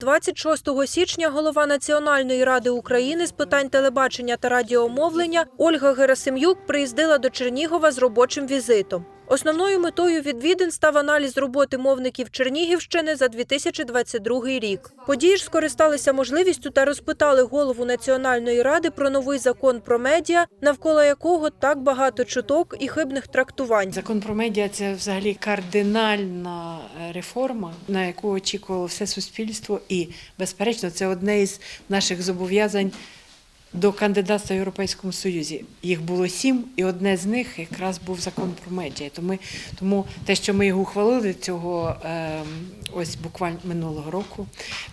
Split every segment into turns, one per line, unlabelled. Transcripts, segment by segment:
26 січня голова Національної ради України з питань телебачення та радіомовлення Ольга Герасим'юк приїздила до Чернігова з робочим візитом. Основною метою відвідин став аналіз роботи мовників Чернігівщини за 2022 рік. Події ж скористалися можливістю та розпитали голову Національної ради про новий закон про медіа, навколо якого так багато чуток і хибних трактувань.
Закон про медіа це взагалі кардинальна е, реформа, на яку очікувало все суспільство, і безперечно, це одне із наших зобов'язань до кандидатства в Європейському Союзі. Їх було сім, і одне з них якраз був закон про медіа. Тому, тому те, що ми його ухвалили цього ем, ось буквально минулого року,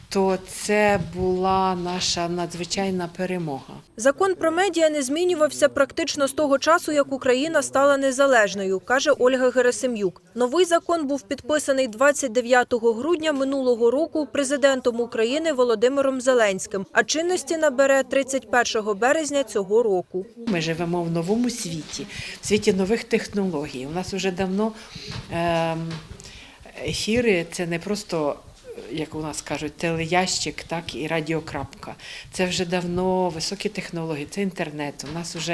то це була наша надзвичайна перемога.
Закон про медіа не змінювався практично з того часу, як Україна стала незалежною, каже Ольга Герасим'юк. Новий закон був підписаний 29 грудня минулого року президентом України Володимиром Зеленським, а чинності набере 31 березня цього року.
Ми живемо в новому світі, в світі нових технологій. У нас вже давно ем, ефіри це не просто. Як у нас кажуть, телеящик, так і радіокрапка. Це вже давно високі технології, це інтернет. У нас вже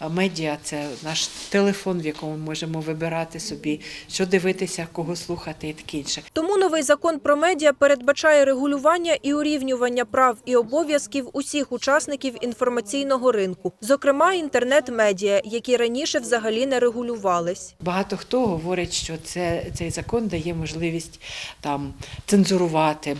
е, медіа, це наш телефон, в якому ми можемо вибирати собі, що дивитися, кого слухати і таке інше.
Тому новий закон про медіа передбачає регулювання і урівнювання прав і обов'язків усіх учасників інформаційного ринку, зокрема інтернет-медіа, які раніше взагалі не регулювались.
Багато хто говорить, що це, цей закон дає можливість там цензурувати,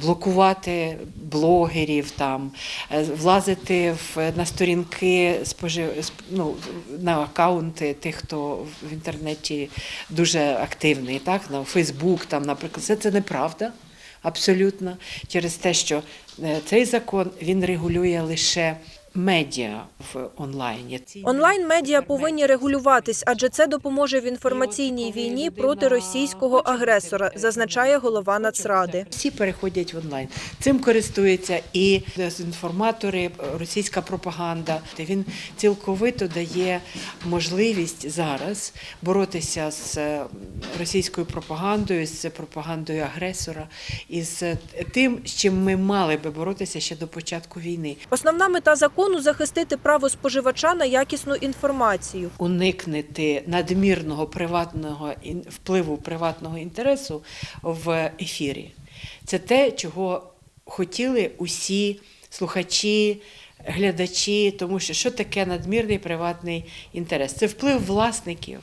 блокувати блогерів, там, е, влазити в, на сторінки спожив, ну, на акаунти тих, хто в інтернеті дуже активний, так, на Фейсбук, там, наприклад, це, це неправда. Абсолютно через те, що е, цей закон він регулює лише медіа в онлайні.
Онлайн-медіа повинні регулюватись, адже це допоможе в інформаційній війні проти російського агресора, зазначає голова Нацради.
Всі переходять в онлайн. Цим користуються і дезінформатори, російська пропаганда. Він цілковито дає можливість зараз боротися з е, російською пропагандою, з пропагандою агресора і з тим, з чим ми мали би боротися ще до початку війни.
Основна мета закону захистити право споживача на якісну інформацію.
Уникнути надмірного приватного впливу приватного інтересу в ефірі. Це те, чого хотіли усі слухачі, глядачі, тому що що таке надмірний приватний інтерес? Це вплив власників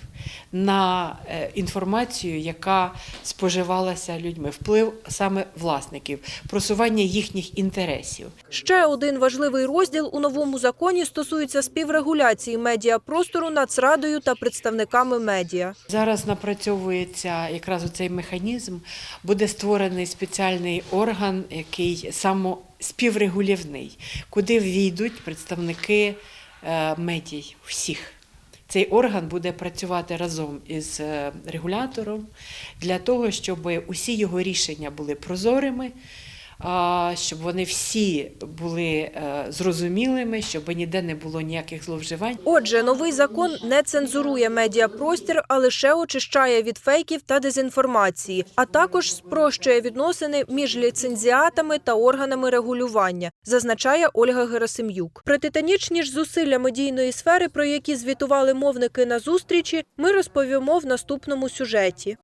на е, інформацію, яка споживалася людьми, вплив саме власників, просування їхніх інтересів.
Ще один важливий розділ у новому законі стосується співрегуляції медіапростору Нацрадою та представниками медіа.
Зараз напрацьовується якраз цей механізм. Буде створений спеціальний орган, який самоспіврегулівний, куди війдуть представники е, медій всіх. Цей орган буде працювати разом із е, регулятором для того, щоб усі його рішення були прозорими, щоб вони всі були е, зрозумілими, щоб ніде не було ніяких зловживань.
Отже, новий закон не цензурує медіапростір, а лише очищає від фейків та дезінформації, а також спрощує відносини між ліцензіатами та органами регулювання, зазначає Ольга Герасим'юк. Про титанічні ж зусилля медійної сфери, про які звітували мовники на зустрічі, ми розповімо в наступному сюжеті.